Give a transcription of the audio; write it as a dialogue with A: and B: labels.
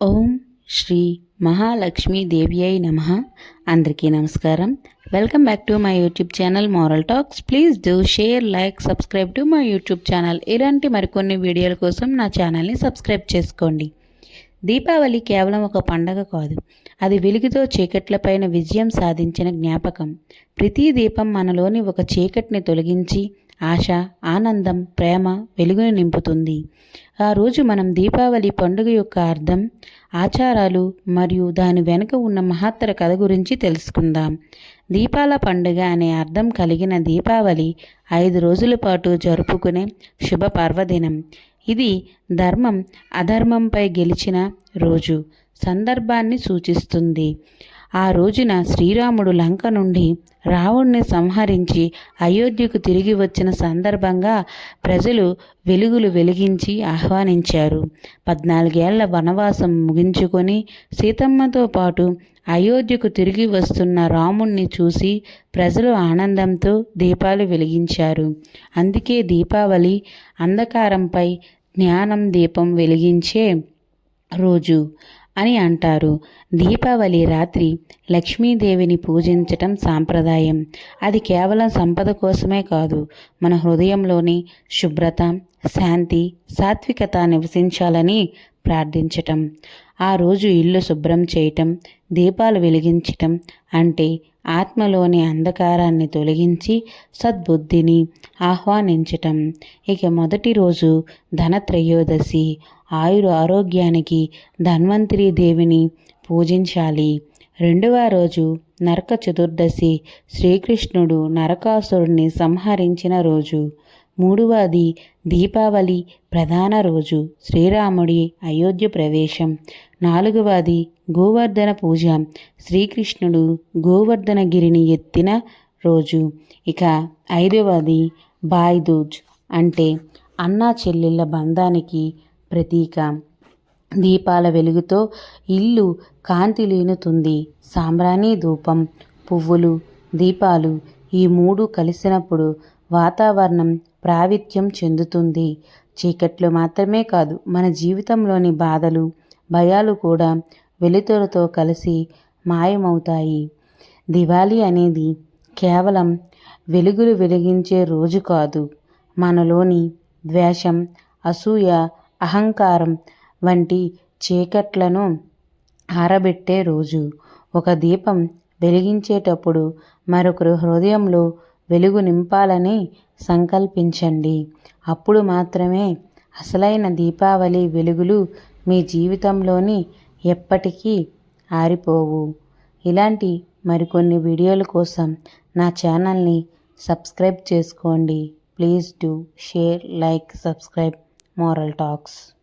A: ఓం శ్రీ మహాలక్ష్మీ దేవి అయి నమ. అందరికీ నమస్కారం. Welcome back to my YouTube channel moral talks please do share like subscribe to my YouTube channel ఇలాంటి మరికొన్ని వీడియోల కోసం నా ఛానల్ని సబ్స్క్రైబ్ చేసుకోండి. దీపావళి కేవలం ఒక పండగ కాదు. అది వెలుగుతో చీకట్లపైన విజయం సాధించిన జ్ఞాపకం. ప్రతి దీపం మనలోని ఒక చీకటిని తొలగించి ఆశ ఆనందం ప్రేమ వెలుగును నింపుతుంది. ఆ రోజు మనం దీపావళి పండుగ యొక్క అర్థం ఆచారాలు మరియు దాని వెనుక ఉన్న మహత్తర కథ గురించి తెలుసుకుందాం. దీపాల పండుగ అనే అర్థం కలిగిన దీపావళి ఐదు రోజుల పాటు జరుపుకునే శుభ పర్వదినం. ఇది ధర్మం అధర్మంపై గెలిచిన రోజు సందర్భాన్ని సూచిస్తుంది. ఆ రోజున శ్రీరాముడు లంక నుండి రావణ్ణి సంహరించి అయోధ్యకు తిరిగి వచ్చిన సందర్భంగా ప్రజలు వెలుగులు వెలిగించి ఆహ్వానించారు. పద్నాలుగేళ్ళ వనవాసం ముగించుకొని సీతమ్మతో పాటు అయోధ్యకు తిరిగి వస్తున్న రాముణ్ణి చూసి ప్రజలు ఆనందంతో దీపాలు వెలిగించారు. అందుకే దీపావళి అంధకారంపై జ్ఞానం దీపం వెలిగించే రోజు. అని అంటారు. దీపావళి రాత్రి లక్ష్మీదేవిని పూజించటం సాంప్రదాయం. అది కేవలం సంపద కోసమే కాదు మన హృదయంలోని శుభ్రత శాంతి సాత్వికత నివసించాలని ప్రార్థించటం. ఆ రోజు ఇల్లు శుభ్రం చేయటం దీపాలు వెలిగించటం అంటే ఆత్మలోని అంధకారాన్ని తొలగించి సద్బుద్ధిని ఆహ్వానించటం. ఇక మొదటి రోజు ధనత్రయోదశి. ఆయుర ఆరోగ్యానికి ధన్వంతరి దేవిని పూజించాలి. రెండవ రోజు నరక చతుర్దశి. శ్రీకృష్ణుడు నరకాసురుణ్ణి సంహరించిన రోజు. మూడవది దీపావళి ప్రధాన రోజు శ్రీరాముడి అయోధ్య ప్రవేశం. నాలుగవది గోవర్ధన పూజ శ్రీకృష్ణుడు గోవర్ధనగిరిని ఎత్తిన రోజు. ఇక ఐదవది బాయ్దూజ్ అంటే అన్నా చెల్లెళ్ళ బంధానికి ప్రతీక. దీపాల వెలుగుతో ఇల్లు కాంతి లేనుతుంది సాంబ్రాణి ధూపం పువ్వులు దీపాలు ఈ మూడు కలిసినప్పుడు వాతావరణం ప్రావిత్యం చెందుతుంది. చీకట్లు మాత్రమే కాదు మన జీవితంలోని బాధలు భయాలు కూడా వెలుతురుతో కలిసి మాయమవుతాయి. దివాళీ అనేది కేవలం వెలుగులు వెలిగించే రోజు కాదు. మనలోని ద్వేషం అసూయ అహంకారం వంటి చీకట్లను ఆరబెట్టే రోజు. ఒక దీపం వెలిగించేటప్పుడు మరొకరు హృదయంలో వెలుగు నింపాలని సంకల్పించండి. అప్పుడు మాత్రమే అసలైన దీపావళి వెలుగులు మీ జీవితంలోని ఎప్పటికీ ఆరిపోవు. ఇలాంటి మరికొన్ని వీడియోల కోసం నా ఛానల్ని సబ్స్క్రైబ్ చేసుకోండి. Please do share like subscribe moral talks.